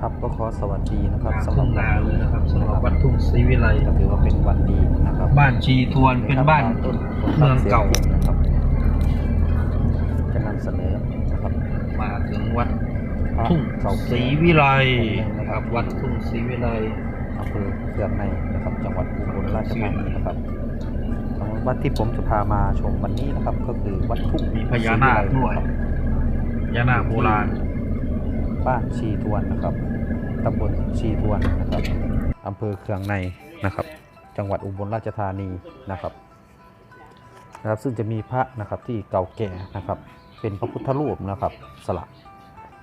ครับ ก็ขอสวัสดีนะครับสำสำหหรัรับบนาวันเลยนี้นะครับสำหรับวัดทุ่งศรีวิไลก็ถือว่าเป็นวันดีนะครับ บ้านชีทวนเป็นบ้านต้นเมืองเก่านะครับจะนำเสนอนะครับมาถึงวัดพระทุ่งเก่าศรีวิไลนะครับวัดทุ่งศรีวิไลอำเภอเขื่อนในนะครับ จังหวัดอุบลราชธานีนะครับวัดที่ผมจะพามาชมวันนี้นะครับ ก็คือวัดทุ่งมีพญานาคด้วยครับยานาคโบราณบ้านชีทวนนะครับ ตำบลชีทวนนะครับอำเภอเคืองในนะครับ จังหวัดอุบลราชธานีนะครับนะครับ ซึ่งจะมีพระนะครับที่เก่าแก่นะครับ เป็นพระพุทธรูปนะครับ สลัก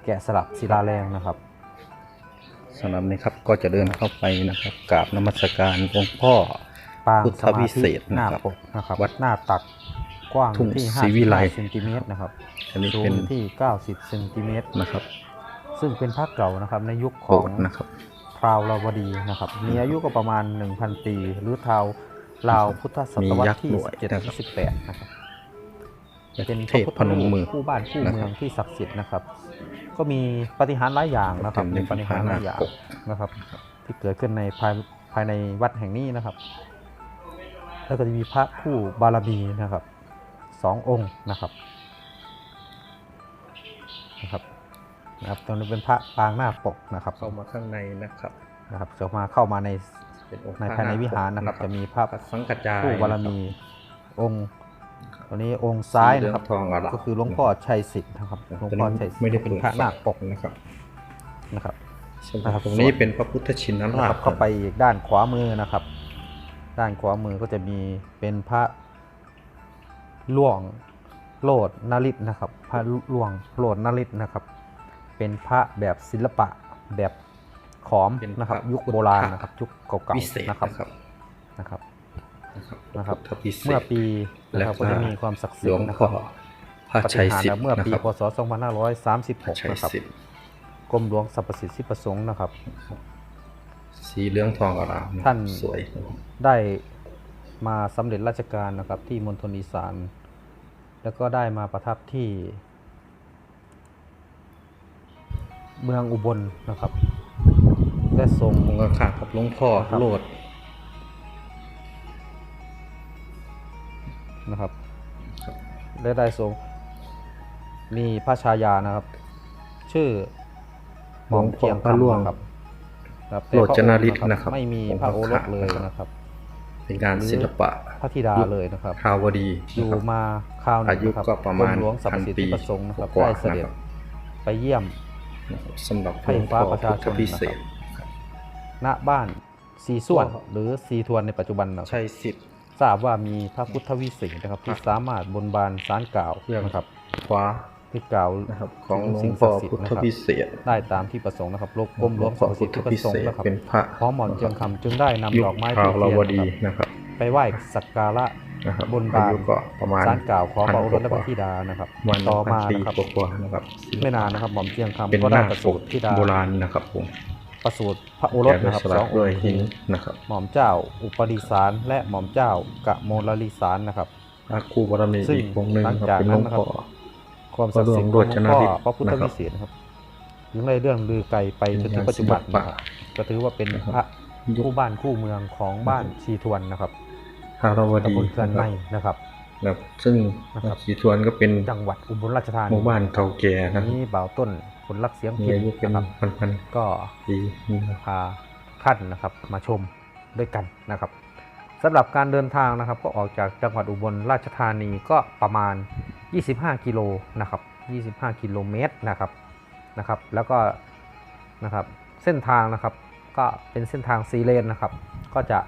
แกะสลักศิลาแรงนะครับสำหรับนี้ครับก็จะเดินเข้าไปนะครับกราบนมัสการหลวงพ่อปางพุทธวิเศษหน้านะครับปกนะครับวัดหน้าตักกว้างทุ่งที่ศรีวิไล55เซนติเมตรนะครับอันนี้สูเป็นงที่90เซนติเมตรนะครับ ซึ่งเป็นพระเก่านะครับในยุคขโบองสถ์นะครับพราวราวดีนะครับ มีอายุก็ประมาณ 1,000 ปี หรือทาวราวพุทธศตวรรษที่มียักษ์ด้วย17นะครับที่18นะครับเป็นเทพพนมมือคู่บ้านคู่นะเมืครัอบงที่ศักดิ์สิทธิ์นะครับ ก็มีปาฏิหารย์หลายอย่างนะครับเป็นมีปาฏิหารย์หลายอย่างพญานาคปกนะครับ ที่เกิดขึ้นในภายภายในวัดแห่งนี้นะครับ แล้วก็จะมีพระคู่บารมีนะครับสององค์นะครับนะครับ นะครับตรงนี้เป็นพระปางหน้าปกนะครับเข้ามาข้างในนะครับนะครับจะมาเข้ามาในเป็นองค์ในภายในวิหารนะครับ จะมีภาพพระสังกัจจายผู้บารมีองค์ตัวนี้องค์ซ้ายนะครับสีเหลืองทองอร่ามก็คือหลวงพ่อชัยสิทธิ์นะครับหลวงพ่อชัยสิทธิ์ไม่ได้เป็นพระนาคปกนะครับนะครับส่วนนะครับตรงนี้เป็นพระพุทธชินนะราคชรับเข้าไปอีกด้านขวามือนะครับ ด้านขวามือก็จะมีเป็นพระหลวงโลดนฤทธิ์นะครับ พระหลวงโลดนฤทธิ์นะครับ เป็นพระแบบศิลปะแบบขอมเป็นนะครับพระยุคโบราณนะครับยุคเก่าวิเศษๆนะครับนะครับนะครับนะครับนะครับพระพิเศษเมื่อปีนะครับแล้วก็ก็จะมีความศักดิ์หสิลทวงธิ์นะคพ่รัอบพระชัยสิทปฏิหารย์ธิ์เมื่อนะปีครับพศพระ2536ชัยนะครับสิทธิ์กรมหลวงสรรพสิทธิประสงค์นะครับ สีเหลืองทองอร่ามท่านสวยนะครับได้มาสำเร็จราชการนะครับที่มณฑลอีสาน แล้วก็ได้มาประทับที่ เมืองอุบลนะครับ และทรงองค์ข้างๆกับหลวงพ่อครับโลดนะครับครับและได้ทรงมีพระชายานะครับ ชื่อหม่อมเกียงพระหลวงคำนะครับครับโลจนาริศแต่พนะครับ ไม่มีองค์พระโอรสพระเลยนะครับนะครับ เป็นงานหรือศิลปะพระธิดาเลยนะครับคราวดีอยู่นะครับมาคราวหนึงอายุนะครับก็ประมาณกมหลวงสรรพพันสิทปีธิประสงค์นะครับกว่าได้เสด็จนะครับไปเยี่ยม นะครับสำหรับหให้ลวงฟ้าพ่อประชาพุทชธนพิเศษณบ้านสีส่วนครับหรือสีทวนในปัจจุบันนะครับชัยสิทธิ์ทราบว่ามีพระพุทธวิเศษนะครับ ที่ครับสามารถบนบานสารกล่าวเรื่อง นะครับขวาที่กล่าวนะครับของหลวสิ่งงพ่ศัอกดิ์สิทพุทธิ์นะธครับพิเศษได้ตามที่ประสงค์นะครับกรมหลวงสรรพสิทธิประสงค์นะครับเป็นพระพร้อมหม่อมเจียงคำจึงได้นำยุคดอกไม้คราทูวบราวเทียดีนนะครับนะครับ ไปไหว้สักการะนะครับบนบานอายุก็ประมาณสารกล่าวขอพระโอรสและพพัระนธิดานะครับวันต่อมาพันปีนะครับกว่าๆนะครับ ไม่นานนะครับหม่อมเจียงคำเป็นก็หได้น้าประปสูกติธิดาโบราณนะครับผมประสูติพระโอรสแกะด้วยนะครับสลัสอกงองด้วยค์หินคือนะครับ หม่อมเจ้าอุปดิสารและหม่อมเจ้ากะโมลลิสารนะครับพระครูบารมีซึ่งอีกองค์หนึ่งหลังครับจากเป็นหลวงนั้นนะครับพ่อความศักดิ์สิทธิ์พระหลวงโรจของนาพ่อธิปพระพุทธนะครับวิเศษนะครับยังได้เรื่องลือไกลไปจนถึงปัจจุบันนะครับก็ถือว่าเป็นนะครับพระยุคคู่บ้านคู่เมืองของบ้านชีทวนนะครับ คาราวดีตำบลเขื่อนในนะครับนะครับซึ่งนะครับสีทวนก็เป็นจังหวัดอุบลราชธานีหมู่บ้านเก่าแก่นะนี้บ่าวต้นผลลักเสียงมีพินอายุเป็นนะครับพันก็ๆปีนะครับพาท่านนะครับมาชมด้วยกันนะครับสำหรับการเดินทางนะครับ ก็ออกจากจังหวัดอุบลราชธานีก็ประมาณ 25 กิโลนะครับ 25 กิโลเมตรนะครับนะครับ แล้วก็นะครับเส้นทางนะครับ ก็เป็นเส้นทางซีเลนนะครับ ก็จะ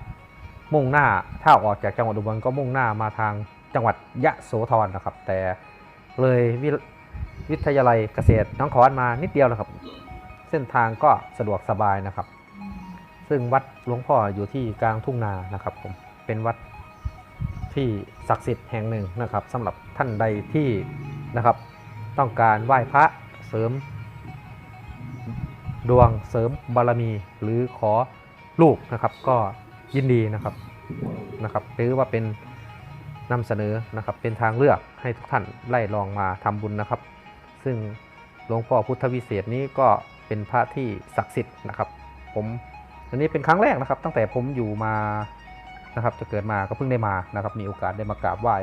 มุ่งหน้าถ้าออกจากจังหวัดอุบลก็มุ่งหน้ามาทางจังหวัดยะโสธรนะครับ แต่เลยวิวิทยาลัยเกษตรน้องขอนมานิดเดียวนะครับ เส้นทางก็สะดวกสบายนะครับ ซึ่งวัดหลวงพ่ออยู่ที่กลางทุ่งนานะครับผมเป็นวัดที่ศักดิ์สิทธิ์แห่งหนึ่งนะครับสำหรับท่านใดที่นะครับ ต้องการไหว้พระเสริม ดวงเสริมบารมีหรือขอลูกนะครับก็ ยินดีนะครับนะครับถือว่าเป็นนำเสนอนะครับเป็นทางเลือกให้ทุกท่านไล่ลองมาทำบุญนะครับ ซึ่งหลวงพ่อพุทธวิเศษนี้ก็เป็นพระที่ศักดิ์สิทธิ์นะครับ ผมอันนี้เป็นครั้งแรกนะครับ ตั้งแต่ผมอยู่มานะครับ จะเกิดมาก็เพิ่งได้มานะครับ มีโอกาสได้มากราบไหว้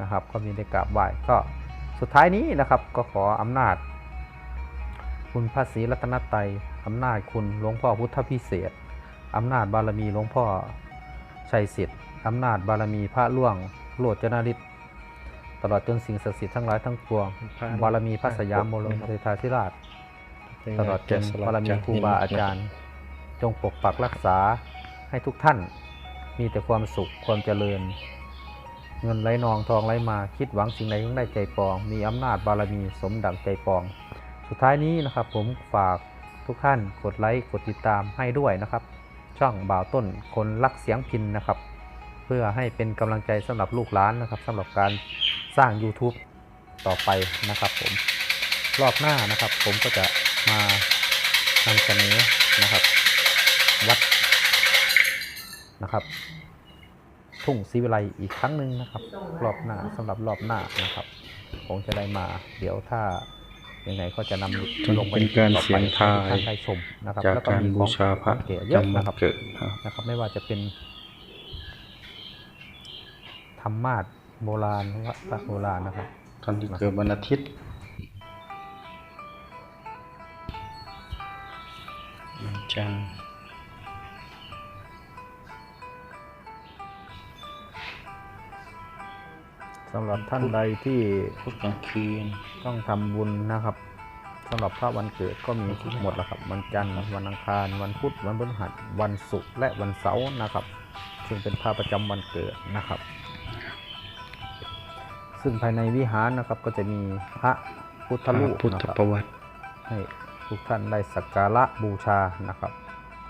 นะครับ ก็มีได้กราบไหว้ก็สุดท้ายนี้นะครับ ก็ขออำนาจ คุณพระศรีรัตนตรัยอำนาจคุณหลวงพ่อพุทธพิเศษ อำนาจบารมีหลวงพ่อชัยสิทธิ์อำนาจบารมีพระล่วงโลดจนาริศตลอดจนสิ่งศักดิ์สิทธิ์ทั้งหลายทั้งปวง บารมีพระสยามโมลเทธาธิราช ตลอดจนบารมีครูบาอาจารย์ จงปกปักรักษาให้ทุกท่าน มีแต่ความสุขความเจริญ เงินไหลนองทองไหลมาคิดหวังสิ่งใดต้องได้ใจปอง มีอำนาจบารมีสมดังใจปอง สุดท้ายนี้นะครับผมฝากทุกท่านกดไลค์กดติดตามให้ด้วยนะครับ ช่องบ่าวต้นคนรักเสียงพินนะครับ เพื่อให้เป็นกำลังใจสำหรับลูกหลานนะครับสำหรับการสร้าง YouTube ต่อไปนะครับ ผมรอบหน้านะครับ ผมก็จะมานำเสนอนะครับ วัดนะครับ ทุ่งศรีวิไลอีกครั้งหนึ่งนะครับ รอบหน้าสำหรับรอบหน้านะครับคงจะได้มาเดี๋ยวถ้า ยังไงก็จะนำลงไปเป็นการต่อเสีไปยงให้ทายทุกท่านได้ชมนะครับจากแล้วก็การมีบูชาพระของเก๋เยอะจำวันะนครับเกิดครับนะครับ ไม่ว่าจะเป็น ธรรมาสโบราณวัดพระโบราณนะครับท่านที่เกิดวันอาทิตย์วันจันทร์ สำหรับท่านใดที่พุธกลางคืนต้องทำบุญนะครับสำหรับพระวันเกิดก็มีหมดแล้วครับ วันจันทร์วันอังคาร วันพุธวันพฤหัสวันศุกร์และวันเสาร์นะครับ ซึ่งเป็นพระประจำวันเกิดนะครับ ซึ่งภายในวิหารนะครับก็จะมีพระพุทธรูปพุทธนะครับประวัติให้ทุกท่านได้สักการะบูชานะครับ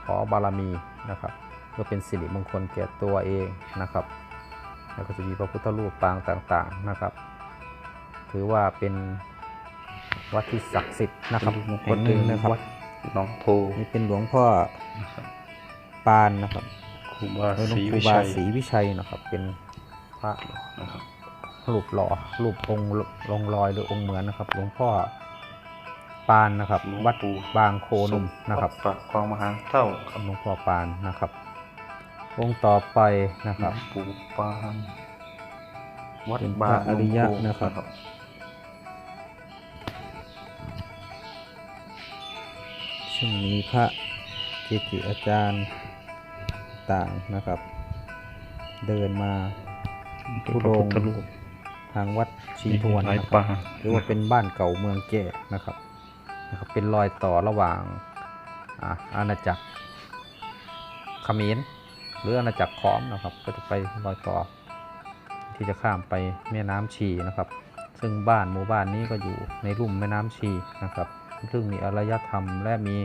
ขอบารมีนะครับเพื่อเป็นสิริมงคลแก่ตัวเองนะครับ แล้วก็จะมีพระพุทธรูปปางต่างๆนะครับ ถือว่าเป็นวัดที่ศักดิ์สิทธิ์นะครับเป็นลูกมงคลคนหนึ่งนะครับวัดหน้องโพนี่เป็นหลวงพ่อปานนะครับครูบาหลวงศรีครูวิบาชัยศรีวิชัยนะครับ เป็นพระนะครับรูปหล่อรูปองค์ลงรอยหรือองค์เหมือนนะครับ หลวงพ่อปานนะครับหลวงวัดปู่บางโคนุ่มนะครับวัดปากคลองมหาเท่าครับหลวงพ่อปานนะครับ องค์ต่อไปนะครับหลวงปู่ปานวัดเป็นพบาระงอริยะหลวงปู่นะครับ ซึ่งมีพระเกจิอาจารย์ต่างนะครับ เดินมาพระพุทธรูปทางวัดชีทวนหลายนะคปารับงหรือว่าเป็นบ้านเก่าเมืองแก่นะครับนะครับเป็นรอยต่อระหว่างอ่าอาณาจักรเขมรห รืออาณาจักรขอมนะครับ ก็จะไปรอยต่อ ที่จะข้ามไปแม่น้ำชีนะครับ ซึ่งบ้านหมู่บ้านนี้ก็อยู่ในลุ่มแม่น้ำชีนะครับ ซึ่งมีอารยธรรมและมี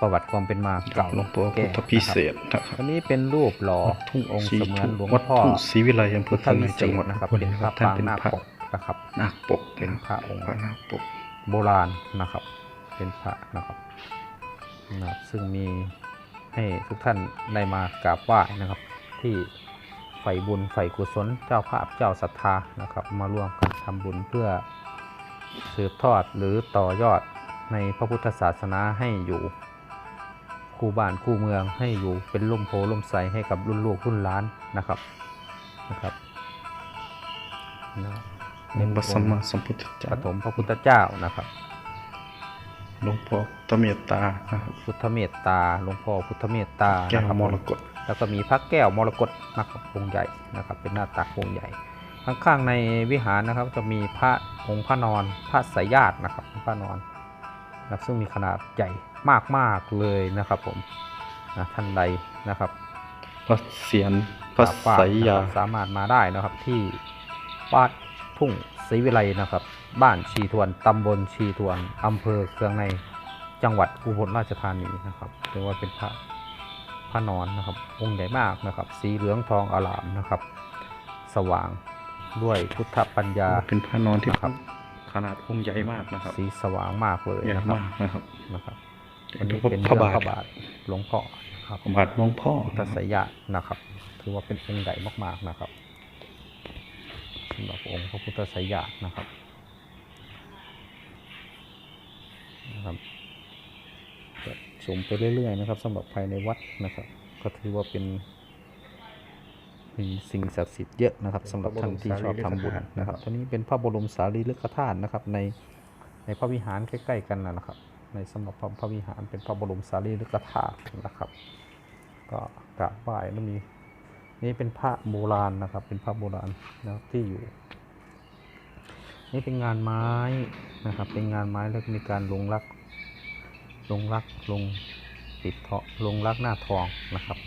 ประวัติความเป็นมาเก่าหลวงปู่แก่พุทธพิเศษนะครับอันนี้เป็นรูปหล่อวัดทุ่งองค์ศรีเสมือนหลวงวัดพ่อทุ่งศรีวิไลอำเภพุอทธพังวิจัเศงหวัษดนะครับอุบลเป็นพระท่านปางเป็นนาคพระปกนะครับนาคปกเป็นพระองค์พระนาคปกโบราณนะครับ เป็นพระนะครับนะครับซึ่งมี ให้ทุกท่านได้มากราบไหว้นะครับ ที่ใฝ่บุญใฝ่กุศลเจ้าภาพเจ้าศรัทธานะครับ มาร่วมกันทำบุญเพื่อสืบทอดหรือต่อยอดในพระพุทธศาสนาให้อยู่คู่บ้านคู่เมืองให้อยู่เป็นร่มโพล่มใสให้กับรุ่นลูกรุ่นหล้านนะครับนะครับนะครับหลวงพระสัมมาสัมพุทธปเจ้าฐมพระพุทธเจ้านะครับ หลวงพ่อตะเมตตานะครับพุทธเมตตาหลวงพ่อพุทธเมตตาแก้วนะครับมรกตแล้วก็มีพระแก้วมรกตนะครับองค์ใหญ่นะครับ เป็นหน้าตักองค์ใหญ่ข้างๆในวิหารนะครับจะมีพระองค์พระนอนพระสายญาตินะครับพระนอนนะครับซึ่งมีขนาดใหญ่มากๆเลยนะครับผมนะท่านใดนะครับพระเสียรพระกราบไหว้สายยานะครับสามารถมาได้นะครับที่วัดทุ่ง ศรีวิไลนะครับ บ้านชีทวนตำบลชีทวนอำเภอเครืองในจังหวัดอุบลราชธานีนะครับถือว่าเป็นพระพระนอนนะครับองค์ใหญ่มากนะครับ สีเหลืองทองอลามนะครับ สว่างด้วยพุทธปัญญาเป็นพระนอนที่นะครับ ขนาดองค์ใหญ่มากนะครับ สีสว่างมากเลยใหญ่นะครับมากนะครับนะครับอัอันนนี้นี้เป็นพระเรื่องบาทพระบาทหลวงพ่อนะครับพระบาทหลวงพ่อพุทธสยะนะครับ ถือว่าเป็นองค์ใหญ่มากๆนะครับ สำหรับองค์พระพุทธสยะนะครับนะครับก็ชมไปเรื่อยๆนะครับสำหรับภายในวัดนะครับ ก็ถือว่าเป็นมีสิ่งศักดิ์สิทธิ์เยอะนะครับสำหรับท่านที่ชอบทำบุญนะครับตัวนี้เป็นพระบรมสารีริกธาตุนะครับในในพระวิหารใกล้ๆกันนะครับ ในสำหรับพระพระวิหารเป็นพระบรมสารีริกธาตุนะครับ ก็กราบไหว้แล้วมี นี่เป็นพระโบราณนะครับ เป็นพระโบราณนะครับที่อยู่ นี่เป็นงานไม้นะครับ เป็นงานไม้แล้วมีการลงรัก ลงรักลงปิดเทาะลงรักหน้าทองนะครับ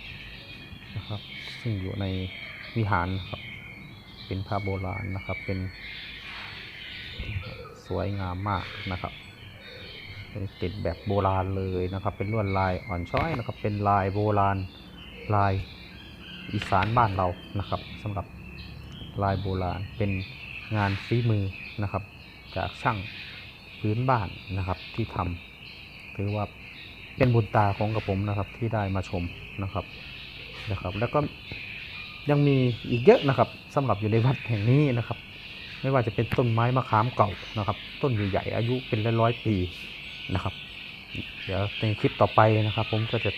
นะครับ ซึ่งอยู่ในวิหารครับ เป็นพระโบราณนะครับเป็นสวยงามมากนะครับเป็นติดแบบโบราณเลยนะครับ เป็นลวดลายอ่อนช้อยนะครับ เป็นลายโบราณลาย อีสานบ้านเรานะครับสำหรับลายโบราณเป็นงานฝีมือนะครับ จากช่างพื้นบ้านนะครับที่ทำถือว่าเป็นบุญตาของกระผมนะครับที่ได้มาชมนะครับนะครับ แล้วก็ยังมีอีกเยอะนะครับสำหรับอยู่ในวัดแห่งนี้นะครับ ไม่ว่าจะเป็นต้นไม้มะขามเก่านะครับ ต้นใหญ่ๆอายุเป็นร้อยๆปีนะครับ เดี๋ยวในคลิปต่อไปนะครับ ผมก็จะ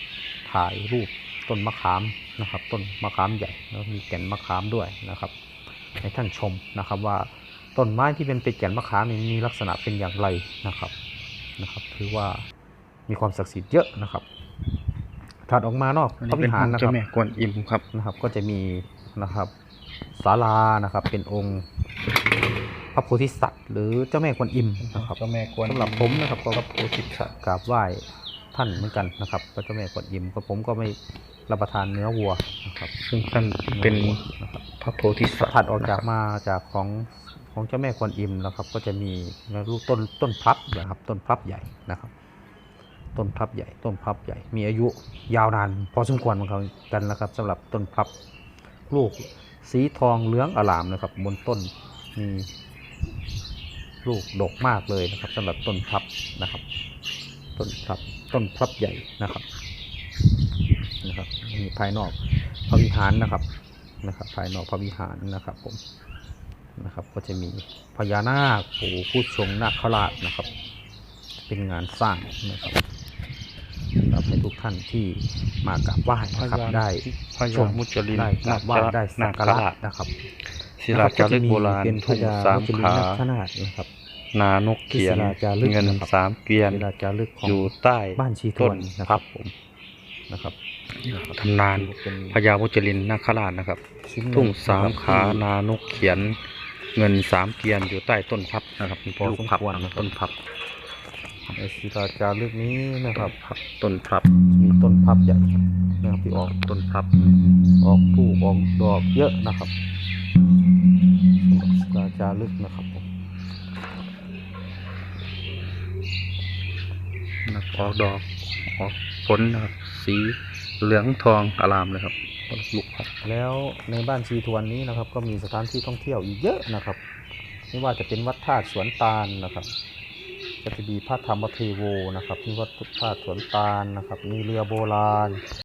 ถ่ายรูป ต้นมะขามนะครับ ต้นมะขามใหญ่แล้วมีแก่นมะขามด้วยนะครับ ให้ท่านชมนะครับว่าต้นไม้ที่เป็นเป็นแก่นมะขามนี่มีลักษณะเป็นอย่างไรนะครับนะครับถือว่ามีความศักดิ์สิทธิ์เยอะนะครับถัดออกมานอกอันพนี้ระเป็วินหารองค์นะคเจ้ารับแม่กวนอิมครับนะครับ ก็จะมีนะครับศาลานะครับ เป็นองค์พระโพธิสัตว์หรือเจ้าแม่กวนอิมนะครับเจ้าแม่กวนสำหรับผมนะครับก็พระโพธิสัตว์กราบไหว้ท่านเหมือนกันนะครับพระเจ้าแม่กวนอิมก็ผมก็ไม่ รับประทานเนื้อวัวนะครับซึ่งท่านเป็นนะครับพระโพธิสัตว์ถัดออกจากมาจากของของเจ้าแม่กวนอิมนะครับ ก็จะมีลูกต้นต้นพลับนะครับ ต้นพลับใหญ่นะครับ ต้นพลับใหญ่ ต้นพลับใหญ่ มีอายุยาวนาน พอสมควรเหมือนกันนะครับสำหรับต้นพลับลูกสีทองเหลืองอลามนะครับ บนต้นมีลูกดกมากเลยนะครับสำหรับต้นพลับนะครับ ต้นพลับต้นพลับใหญ่นะครับ นะครับมีภายนอกพระวิหารนะครับนะครับ ภายนอกพระวิหารนะครับผมนะครับ ก็จะมีพญานาคปู่ผู้ชงนาคราชนะครับ เป็นงานสร้างนะครับสำหรับให้ทุกท่านที่มากราบไหว้นะครับ ได้พญามุจลินได้กราบไหว้ได้สักการะนะครับศิลาจารึกโบราณเป็นพทุ่งญาสามมุจลินขานาคราชนะครับ นานกเขียนศิลาจารึกเงินนะครับสามเกวียนเวลาจารึกของอยู่ใต้บ้านชีทต้วนนนะคพัรับบผมนะครับ ตำนานเป็นพญามุจลินนาคราชนะครับชิ้นหนึ่ทุ่งสามนะครับขานานกเขียน เงินสามเกวียนอยู่ใต้ต้นพับนะครับพอลูกสมพับควรนะครับต้นพับไอศิลาจารึกนี้นะครับพับต้นพับมีต้นพับใหญ่นะครับที่ออกต้นพับ ออกลูกออกดอกเยอะนะครับศิลาจารึกนะครับผมนะออกดอกออกผลนะครับสี เหลืองทองอารามเลยครับลูกพับแล้วในบ้านชีทวนนี้นะครับ ก็มีสถานที่ท่องเที่ยวอีกเยอะนะครับ ไม่ว่าจะเป็นวัดธาตุสวนตาลนะครับก็จะมีพระธรรมเทโวนะครับที่วัดธาตุสวนตาลนะครับ มีเรือโบราณ